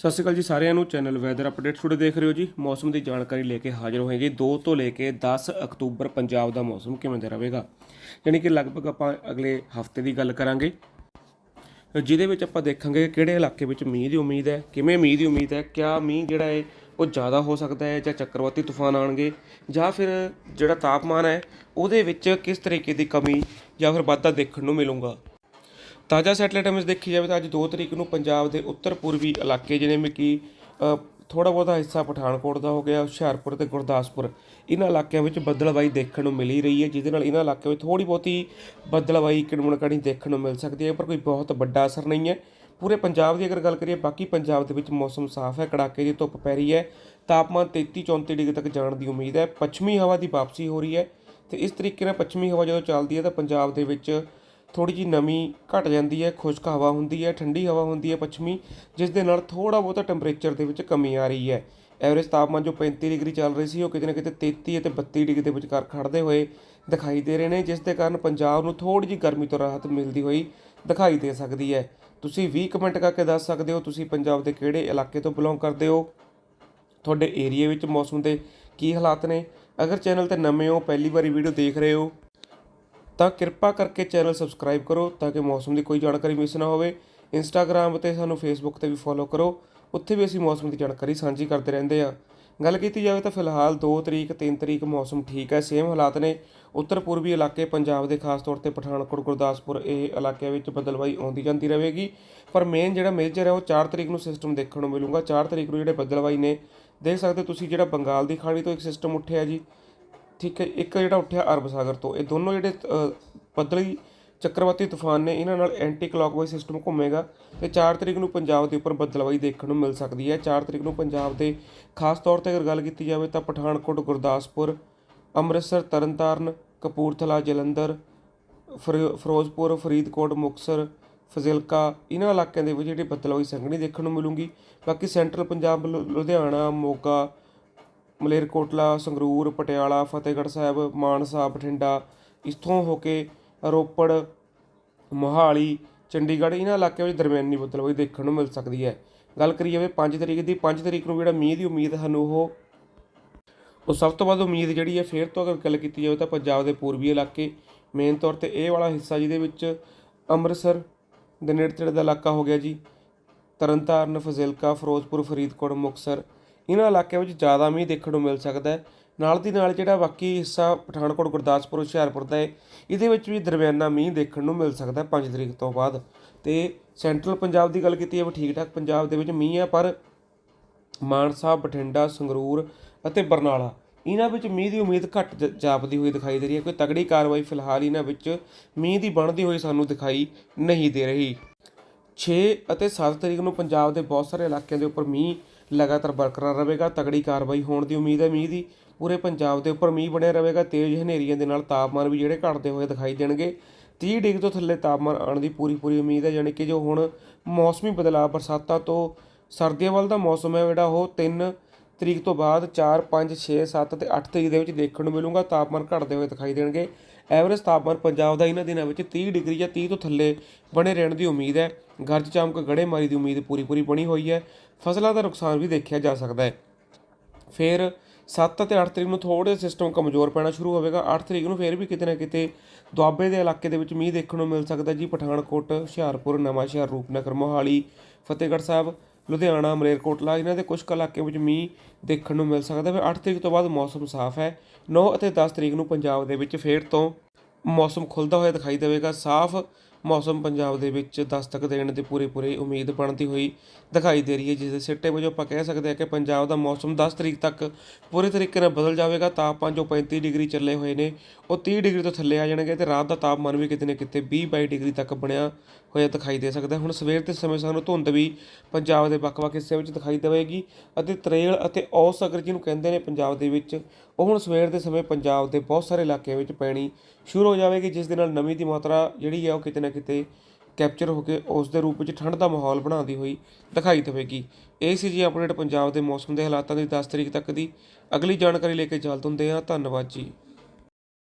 ਸਤਿ ਸ਼੍ਰੀ ਅਕਾਲ ਜੀ ਸਾਰਿਆਂ ਨੂੰ। ਚੈਨਲ ਵੈਦਰ ਅਪਡੇਟ ਟੁਡੇ ਦੇਖ ਰਹੇ ਹੋ ਜੀ। ਮੌਸਮ ਦੀ ਜਾਣਕਾਰੀ ਲੈ ਕੇ ਹਾਜ਼ਰ ਹੋਏ ਜੀ 2 ਤੋਂ ਲੈ ਕੇ 10 ਅਕਤੂਬਰ ਪੰਜਾਬ ਦਾ ਮੌਸਮ ਕਿਵੇਂ ਦਾ ਰਹੇਗਾ। ਯਾਨੀ ਕਿ ਲਗਭਗ ਆਪਾਂ ਅਗਲੇ ਹਫ਼ਤੇ ਦੀ ਗੱਲ ਕਰਾਂਗੇ। ਜਿਹਦੇ ਵਿੱਚ ਆਪਾਂ ਦੇਖਾਂਗੇ ਕਿਹੜੇ ਇਲਾਕੇ ਵਿੱਚ ਮੀਂਹ ਦੀ ਉਮੀਦ ਹੈ, ਕਿਵੇਂ ਮੀਂਹ ਦੀ ਉਮੀਦ ਹੈ, ਕਿਆ ਮੀਂਹ ਜਿਹੜਾ ਹੈ, ਉਹ ਜ਼ਿਆਦਾ ਹੋ ਸਕਦਾ ਹੈ ਜਾਂ ਚੱਕਰਵਾਤੀ ਤੂਫਾਨ ਆਣਗੇ ਜਾਂ ਫਿਰ ਜਿਹੜਾ ਤਾਪਮਾਨ ਹੈ, ਉਹਦੇ ਵਿੱਚ ਕਿਸ ਤਰੀਕੇ ਦੀ ਕਮੀ ਜਾਂ ਫਿਰ ਵਾਧਾ ਦੇਖਣ ਨੂੰ ਮਿਲੂਗਾ। ਤਾਜ਼ਾ ਸੈਟਲਾਈਟ ਇਮੇਜ ਦੇਖੀ ਜਾਵੇ ਤਾਂ ਅੱਜ 2 ਤਰੀਕ ਨੂੰ ਪੰਜਾਬ ਦੇ ਉੱਤਰ ਪੂਰਬੀ ਇਲਾਕੇ ਜਿਵੇਂ ਕਿ ਥੋੜਾ ਬਹੁਤਾ ਹਿੱਸਾ ਪਠਾਨਕੋਟ ਦਾ ਹੋ ਗਿਆ, ਹੁਸ਼ਿਆਰਪੁਰ ਤੇ ਗੁਰਦਾਸਪੁਰ। ਇਹਨਾਂ ਇਲਾਕਿਆਂ ਵਿੱਚ ਬੱਦਲਵਾਈ ਦੇਖਣ ਨੂੰ ਮਿਲੀ ਰਹੀ ਹੈ, ਜਿਹਦੇ ਨਾਲ ਇਹਨਾਂ ਇਲਾਕਿਆਂ ਵਿੱਚ ਥੋੜੀ ਬਹੁਤੀ ਬੱਦਲਵਾਈ, ਕਿਣਮਣਕਣੀ ਦੇਖਣ ਨੂੰ ਮਿਲ ਸਕਦੀ ਹੈ, ਪਰ ਕੋਈ ਬਹੁਤ ਵੱਡਾ ਅਸਰ ਨਹੀਂ ਹੈ। ਪੂਰੇ ਪੰਜਾਬ ਦੀ ਅਗਰ ਗੱਲ ਕਰੀਏ, ਬਾਕੀ ਪੰਜਾਬ ਦੇ ਵਿੱਚ ਮੌਸਮ ਸਾਫ਼ ਹੈ, ਕੜਾਕੇ ਦੀ ਧੁੱਪ ਪੈ ਰਹੀ ਹੈ, ਤਾਪਮਾਨ 33 34 ਡਿਗਰੀ ਤੱਕ ਜਾਣ ਦੀ ਉਮੀਦ ਹੈ। ਪੱਛਮੀ ਹਵਾ ਦੀ ਵਾਪਸੀ ਹੋ ਰਹੀ ਹੈ ਤੇ ਇਸ ਤਰੀਕੇ ਨਾਲ ਪੱਛਮੀ ਹਵਾ ਜਦੋਂ ਚੱਲਦੀ ਹੈ ਤਾਂ ਪੰਜਾਬ ਦੇ ਵਿੱਚ ਥੋੜ੍ਹੀ ਜਿਹੀ ਨਮੀ ਘਟ ਜਾਂਦੀ ਹੈ, ਖੁਸ਼ਕ ਹਵਾ ਹੁੰਦੀ ਹੈ, ਠੰਡੀ ਹਵਾ ਹੁੰਦੀ ਹੈ ਪੱਛਮੀ, ਜਿਸ ਦੇ ਨਾਲ ਥੋੜ੍ਹਾ ਬਹੁਤਾ ਟੈਂਪਰੇਚਰ ਦੇ ਵਿੱਚ ਕਮੀ ਆ ਰਹੀ ਹੈ। ਐਵਰੇਜ ਤਾਪਮਾਨ ਜੋ 35 ਡਿਗਰੀ ਚੱਲ ਰਹੀ ਸੀ, ਉਹ ਕਿਤੇ ਨਾ ਕਿਤੇ 33 ਅਤੇ 32 ਡਿਗਰੀ ਦੇ ਵਿਚਕਾਰ ਖੜਦੇ ਹੋਏ ਦਿਖਾਈ ਦੇ ਰਹੇ ਨੇ, ਜਿਸ ਦੇ ਕਾਰਨ ਪੰਜਾਬ ਨੂੰ ਥੋੜ੍ਹੀ ਜਿਹੀ ਗਰਮੀ ਤੋਂ ਰਾਹਤ ਮਿਲਦੀ ਹੋਈ ਦਿਖਾਈ ਦੇ ਸਕਦੀ ਹੈ। ਤੁਸੀਂ ਵੀ ਕਮੈਂਟ ਕਰਕੇ ਦੱਸ ਸਕਦੇ ਹੋ, ਤੁਸੀਂ ਪੰਜਾਬ ਦੇ ਕਿਹੜੇ ਇਲਾਕੇ ਤੋਂ ਬਿਲੋਂਗ ਕਰਦੇ ਹੋ? ਤੁਹਾਡੇ ਏਰੀਆ ਵਿੱਚ ਮੌਸਮ ਦੇ ਕੀ ਹਾਲਾਤ ਨੇ? ਅਗਰ ਚੈਨਲ ਤੇ ਨਵੇਂ ਹੋ, ਪਹਿਲੀ ਵਾਰੀ ਵੀਡੀਓ ਦੇਖ ਰਹੇ ਹੋ ਤਾਂ ਕਿਰਪਾ ਕਰਕੇ ਚੈਨਲ ਸਬਸਕ੍ਰਾਈਬ ਕਰੋ ਤਾਂ ਕਿ ਮੌਸਮ ਦੀ ਕੋਈ ਜਾਣਕਾਰੀ ਮਿਸ ਨਾ ਹੋਵੇ। ਇੰਸਟਾਗ੍ਰam ਤੇ ਸਾਨੂੰ ਫੇਸਬੁੱਕ ਤੇ ਵੀ ਫੋਲੋ ਕਰੋ। ਉੱਥੇ ਵੀ ਅਸੀਂ ਮੌਸਮ ਦੀ ਜਾਣਕਾਰੀ ਸਾਂਝੀ ਕਰਦੇ ਰਹਿੰਦੇ ਆ ਗੱਲ ਕੀਤੀ ਜਾਵੇ ਤਾਂ ਫਿਲਹਾਲ 2 ਤਰੀਕ 3 ਤਰੀਕ ਮੌਸਮ ਠੀਕ ਹੈ ਸੇਮ ਹਾਲਾਤ ਨੇ। ਉੱਤਰ ਪੂਰਬੀ ਇਲਾਕੇ ਪੰਜਾਬ ਦੇ ਖਾਸ ਤੌਰ ਤੇ ਪਠਾਨਕੋਟ, ਗੁਰਦਾਸਪੁਰ ਇਹ ਇਲਾਕਿਆਂ ਵਿੱਚ ਬਦਲਵਾਈ ਆਉਂਦੀ ਜਾਂਦੀ ਰਹੇਗੀ। ਪਰ ਮੇਨ ਜਿਹੜਾ ਮੇਜਰ ਹੈ ਉਹ 4 ਤਰੀਕ ਨੂੰ ਸਿਸਟਮ ਦੇਖਣ ਨੂੰ ਮਿਲੂਗਾ। 4 ਤਰੀਕ ਨੂੰ ਜਿਹੜੇ ਬਦਲਵਾਈ ਨੇ, ਦੇਖ ਸਕਦੇ ਹੋ ਤੁਸੀਂ ਜਿਹੜਾ ਬੰਗਾਲ ਦੀ ਖਾੜੀ ਤੋਂ ਇੱਕ ਸਿਸਟਮ ਉੱਠਿਆ ਜੀ। ਠੀਕ ਹੈ ਇੱਕ ਜਿਹੜਾ ਉੱਠਿਆ ਅਰਬ ਸਾਗਰ ਤੋਂ ਇਹ ਦੋਨੋਂ ਜਿਹੜੇ ਅ, ਬੱਦਲੀ ਚੱਕਰਵਾਤੀ ਤੂਫਾਨ ਨੇ ਇਹਨਾਂ ਨਾਲ ਐਂਟੀ ਕਲੌਕਵਾਈਜ਼ ਸਿਸਟਮ ਘੁੰਮੇਗਾ ਤੇ 4 ਤਰੀਕ ਨੂੰ ਪੰਜਾਬ ਦੇ ਉੱਪਰ ਬੱਦਲਵਾਈ ਦੇਖਣ ਨੂੰ ਮਿਲ ਸਕਦੀ ਹੈ। 4 ਤਰੀਕ ਨੂੰ ਪੰਜਾਬ ਦੇ ਖਾਸ ਤੌਰ ਤੇ ਅਗਰ ਗੱਲ ਕੀਤੀ ਜਾਵੇ ਤਾਂ ਪਠਾਨਕੋਟ ਗੁਰਦਾਸਪੁਰ ਅੰਮ੍ਰਿਤਸਰ ਤਰਨਤਾਰਨ ਕਪੂਰਥਲਾ ਜਲੰਧਰ ਫਿਰ- ਫਿਰੋਜ਼ਪੁਰ ਫਰੀਦਕੋਟ ਮੁਕਤਸਰ ਫਜ਼ਿਲਕਾ ਇਹਨਾਂ ਇਲਾਕਿਆਂ ਦੇ ਵਿੱਚ ਜਿਹੜੀ ਬੱਦਲਵਾਈ ਸੰਘਣੀ ਦੇਖਣ ਨੂੰ ਮਿਲੂਗੀ। ਬਾਕੀ ਸੈਂਟਰਲ ਪੰਜਾਬ ਲੁ- ਲੁਧਿਆਣਾ ਮੋਗਾ ਮਲੇਰਕੋਟਲਾ, ਸੰਗਰੂਰ, ਪਟਿਆਲਾ, ਫਤਿਹਗੜ੍ਹ ਸਾਹਿਬ, ਮਾਨਸਾ, ਬਠਿੰਡਾ, ਇੱਥੋਂ ਹੋ ਕੇ ਰੋਪੜ, ਮੋਹਾਲੀ, ਚੰਡੀਗੜ੍ਹ, ਇਹਨਾਂ ਇਲਾਕਿਆਂ ਵਿੱਚ ਦਰਮਿਆਨੀ ਬੱਦਲਵਾਈ ਦੇਖਣ ਨੂੰ ਮਿਲ ਸਕਦੀ ਹੈ। ਗੱਲ ਕਰੀ ਜਾਵੇ 5 ਤਰੀਕ ਦੀ 5 ਤਰੀਕ ਨੂੰ ਜਿਹੜਾ ਮੀਂਹ ਦੀ ਉਮੀਦ ਸਾਨੂੰ ਉਹ ਉਹ ਸਭ ਤੋਂ ਵੱਧ ਉਮੀਦ ਜਿਹੜੀ ਹੈ ਫੇਰ ਤੋਂ ਅਗਰ ਗੱਲ ਕੀਤੀ ਜਾਵੇ ਤਾਂ ਪੰਜਾਬ ਦੇ ਪੂਰਬੀ ਇਲਾਕੇ ਮੇਨ ਤੌਰ ਤੇ ਇਹ ਵਾਲਾ ਹਿੱਸਾ ਜਿਹਦੇ ਵਿੱਚ ਅੰਮ੍ਰਿਤਸਰ ਦੇ ਨੇੜੇ ਤੇੜੇ ਦਾ ਇਲਾਕਾ ਹੋ ਗਿਆ ਜੀ। ਤਰਨਤਾਰਨ, ਫਜ਼ਿਲਕਾ, ਫਿਰੋਜ਼ਪੁਰ, ਫਰੀਦਕੋਟ, ਮੁਕਤਸਰ ਇਹਨਾਂ ਇਲਾਕਿਆਂ ਵਿੱਚ ਜ਼ਿਆਦਾ ਮੀਂਹ ਦੇਖਣ ਨੂੰ ਮਿਲ ਸਕਦਾ ਹੈ। ਨਾਲ ਦੀ ਨਾਲ ਜਿਹੜਾ ਬਾਕੀ ਹਿੱਸਾ ਪਠਾਨਕੋਟ, ਗੁਰਦਾਸਪੁਰ, ਹੁਸ਼ਿਆਰਪੁਰ ਦਾ ਹੈ, ਇਹਦੇ ਵਿੱਚ ਵੀ ਦਰਮਿਆਨਾ ਮੀਂਹ ਦੇਖਣ ਨੂੰ ਮਿਲ ਸਕਦਾ ਹੈ 5 ਤਰੀਕ ਤੋਂ ਬਾਅਦ। ਤੇ ਸੈਂਟਰਲ ਪੰਜਾਬ ਦੀ ਗੱਲ ਕੀਤੀ ਜਾਵੇ ਠੀਕ ਠਾਕ ਪੰਜਾਬ ਦੇ ਵਿੱਚ ਮੀਂਹ ਹੈ, ਪਰ ਮਾਨਸਾ, ਬਠਿੰਡਾ, ਸੰਗਰੂਰ ਅਤੇ ਬਰਨਾਲਾ, ਇਹਨਾਂ ਵਿੱਚ ਮੀਂਹ ਦੀ ਉਮੀਦ ਘੱਟ ਜਾਪਦੀ ਹੋਈ ਦਿਖਾਈ ਦੇ ਰਹੀ ਹੈ। ਕੋਈ ਤਗੜੀ ਕਾਰਵਾਈ ਫਿਲਹਾਲ ਇਹਨਾਂ ਵਿੱਚ ਮੀਂਹ ਦੀ ਬਣਦੀ ਹੋਈ ਸਾਨੂੰ ਦਿਖਾਈ ਨਹੀਂ ਦੇ ਰਹੀ। 6 ਅਤੇ 7 ਤਰੀਕ ਨੂੰ ਪੰਜਾਬ ਦੇ ਬਹੁਤ ਸਾਰੇ ਇਲਾਕਿਆਂ ਦੇ ਉੱਪਰ ਮੀਂਹ ਲਗਾਤਾਰ ਬਰਕਰਾਰ ਰਹੇਗਾ। ਤਗੜੀ ਕਾਰਵਾਈ ਹੋਣ ਦੀ ਉਮੀਦ ਹੈ। ਮੀਂਹ ਦੀ ਪੂਰੇ ਪੰਜਾਬ ਦੇ ਉੱਪਰ ਮੀਂਹ ਬਣਿਆ ਰਹੇਗਾ। ਤੇਜ਼ ਹਨੇਰੀਆਂ ਦੇ ਨਾਲ ਤਾਪਮਾਨ ਵੀ ਜਿਹੜੇ ਘਟਦੇ ਹੋਏ ਦਿਖਾਈ ਦੇਣਗੇ। 30 ਡਿਗਰੀ ਤੋਂ ਥੱਲੇ ਤਾਪਮਾਨ ਆਉਣ ਦੀ ਪੂਰੀ ਪੂਰੀ ਉਮੀਦ ਹੈ, ਯਾਨੀ ਕਿ ਜੋ ਹੁਣ ਮੌਸਮੀ ਬਦਲਾਅ ਬਰਸਾਤਾਂ ਤੋਂ ਸਰਦੀਆਂ ਵੱਲ ਦਾ ਮੌਸਮ ਹੈ ਜਿਹੜਾ, ਉਹ 3 ਤਰੀਕ ਤੋਂ ਬਾਅਦ 4 5 6 7 ਤੇ 8 ਤਰੀਕ ਦੇ ਵਿੱਚ ਦੇਖਣ ਨੂੰ ਮਿਲੂਗਾ। ਤਾਪਮਾਨ ਘਟਦੇ ਹੋਏ ਦਿਖਾਈ ਦੇਣਗੇ। ਐਵਰੇਜ ਤਾਪਮਾਨ ਪੰਜਾਬ ਦਾ ਇਹਨਾਂ ਦਿਨਾਂ ਵਿੱਚ 30 ਡਿਗਰੀ ਜਾਂ 30 ਤੋਂ ਥੱਲੇ ਬਣੇ ਰਹਿਣ ਦੀ ਉਮੀਦ ਹੈ। ਗਰਜ ਚਮਕ, ਗੜੇਮਾਰੀ ਦੀ ਉਮੀਦ ਪੂਰੀ ਪੂਰੀ ਬਣੀ ਹੋਈ ਹੈ। ਫਸਲਾਂ ਦਾ ਨੁਕਸਾਨ ਵੀ ਦੇਖਿਆ ਜਾ ਸਕਦਾ ਹੈ। ਫਿਰ 7 ਅਤੇ 8 ਤਰੀਕ ਨੂੰ ਥੋੜੇ ਸਿਸਟਮ ਕਮਜ਼ੋਰ ਪੈਣਾ ਸ਼ੁਰੂ ਹੋਵੇਗਾ। 8 ਤਰੀਕ ਨੂੰ ਫਿਰ ਵੀ ਕਿਤੇ ਨਾ ਕਿਤੇ ਦੁਆਬੇ ਦੇ ਇਲਾਕੇ ਦੇ ਵਿੱਚ ਮੀਂਹ ਦੇਖਣ ਨੂੰ ਮਿਲ ਸਕਦਾ ਜੀ ਪਠਾਨਕੋਟ, ਹੁਸ਼ਿਆਰਪੁਰ, ਨਵਾਂਸ਼ਹਿਰ, ਰੂਪਨਗਰ, ਮੋਹਾਲੀ, ਫਤਿਹਗੜ੍ਹ ਸਾਹਿਬ। ਲੁਧਿਆਣਾ, ਮਲੇਰਕੋਟਲਾ ਇਹਨਾਂ ਦੇ ਕੁਝ ਕੁ ਇਲਾਕਿਆਂ ਵਿੱਚ ਮੀਂਹ ਦੇਖਣ ਨੂੰ ਮਿਲ ਸਕਦਾ ਫਿਰ 8 ਤਰੀਕ ਤੋਂ ਬਾਅਦ ਮੌਸਮ ਸਾਫ਼ ਹੈ। 9 ਅਤੇ 10 ਤਰੀਕ ਨੂੰ ਪੰਜਾਬ ਦੇ ਵਿੱਚ ਫੇਰ ਤੋਂ ਮੌਸਮ ਖੁੱਲਦਾ ਹੋਇਆ ਦਿਖਾਈ ਦੇਵੇਗਾ। ਸਾਫ਼ ਮੌਸਮ ਪੰਜਾਬ ਦੇ ਵਿੱਚ ਦਸਤਕ ਦੇਣ ਦੀ ਪੂਰੀ ਪੂਰੀ ਉਮੀਦ ਬਣਦੀ ਹੋਈ ਦਿਖਾਈ ਦੇ ਰਹੀ ਹੈ, ਜਿਸ ਦੇ ਸਿੱਟੇ ਵਜੋਂ ਆਪਾਂ ਕਹਿ ਸਕਦੇ ਹਾਂ ਕਿ ਪੰਜਾਬ ਦਾ ਮੌਸਮ 10 ਤਰੀਕ ਤੱਕ ਪੂਰੇ ਤਰੀਕੇ ਨਾਲ ਬਦਲ ਜਾਵੇਗਾ। ਤਾਪਮਾਨ ਜੋ 35 ਡਿਗਰੀ ਚੱਲੇ ਹੋਏ ਨੇ, ਉਹ 30 ਡਿਗਰੀ ਤੋਂ ਥੱਲੇ ਆ ਜਾਣਗੇ ਤੇ ਰਾਤ ਦਾ ਤਾਪਮਾਨ ਵੀ ਕਿਤੇ ਨਾ ਕਿਤੇ 20 22 ਡਿਗਰੀ ਤੱਕ ਬਣਿਆ ਹੋਇਆ ਦਿਖਾਈ ਦੇ ਸਕਦਾ ਹੁਣ ਸਵੇਰ ਦੇ ਸਮੇਂ ਸਾਨੂੰ ਧੁੰਦ ਵੀ ਪੰਜਾਬ ਦੇ ਵੱਖ-ਵੱਖ ਹਿੱਸਿਆਂ ਵਿੱਚ ਦਿਖਾਈ ਦੇਵੇਗੀ ਅਤੇ ਤਰੇਲ ਅਤੇ ਔਸ ਅਗਰ ਜਿਹਨੂੰ ਕਹਿੰਦੇ ਨੇ ਪੰਜਾਬ ਦੇ ਵਿੱਚ, ਉਹ ਹੁਣ ਸਵੇਰ ਦੇ ਸਮੇਂ ਪੰਜਾਬ ਦੇ ਬਹੁਤ ਸਾਰੇ ਇਲਾਕਿਆਂ ਵਿੱਚ ਪੈਣੀ ਸ਼ੁਰੂ ਹੋ ਜਾਵੇਗੀ, ਜਿਸ ਦੇ ਨਾਲ ਨਮੀ ਦੀ ਮਾਤਰਾ ਜਿਹੜੀ ਹੈ ਉਹ ਕਿਤੇ ਨਾ ਨਾ ਕਿਤੇ ਕੈਪਚਰ ਹੋ ਕੇ ਉਸ ਦੇ ਰੂਪ ਵਿੱਚ ਠੰਡ ਦਾ ਮਾਹੌਲ ਬਣਾਉਂਦੀ ਹੋਈ ਦਿਖਾਈ ਦੇਵੇਗੀ। ਇਹ ਸੀ ਜੀ ਅਪਡੇਟ ਪੰਜਾਬ ਦੇ ਮੌਸਮ ਦੇ ਹਾਲਾਤਾਂ ਦੀ 10 ਤਰੀਕ ਤੱਕ ਦੀ। ਅਗਲੀ ਜਾਣਕਾਰੀ ਲੈ ਕੇ ਜਲਦ ਹੁੰਦੇ ਹਾਂ। ਧੰਨਵਾਦ ਜੀ।